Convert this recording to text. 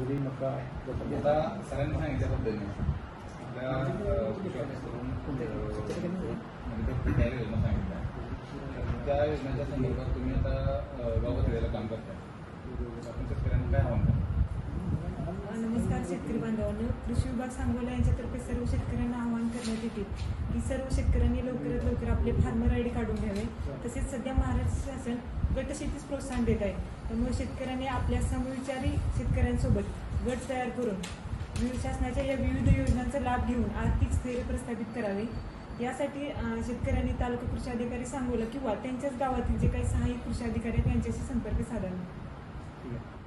बाजरी मका आता सरांनी म्हणजे सांगितल्या. पद्धतीने त्या योजनाच्या संदर्भात तुम्ही आता गावात काम करता. बांधवांनो कृषी विभाग सांगोला यांच्यातर्फे सर्व शेतकऱ्यांना आवाहन करण्यात येते की सर्व शेतकऱ्यांनी लवकरात लवकर आपले फार्मर आय डी काढून घ्यावे. तसेच सध्या महाराष्ट्र शासन गट शेतीस प्रोत्साहन देत आहे. त्यामुळे शेतकऱ्यांनी आपल्या समविचारी शेतकऱ्यांसोबत गट तयार करून शासनाच्या या विविध योजनांचा लाभ घेऊन आर्थिक स्थैर्य प्रस्थापित करावे. यासाठी शेतकऱ्यांनी तालुका कृषी अधिकारी सांगोला किंवा त्यांच्याच गावातील जे काही सहाय्यक कृषी अधिकारी आहेत त्यांच्याशी संपर्क साधावा. ठीक आहे.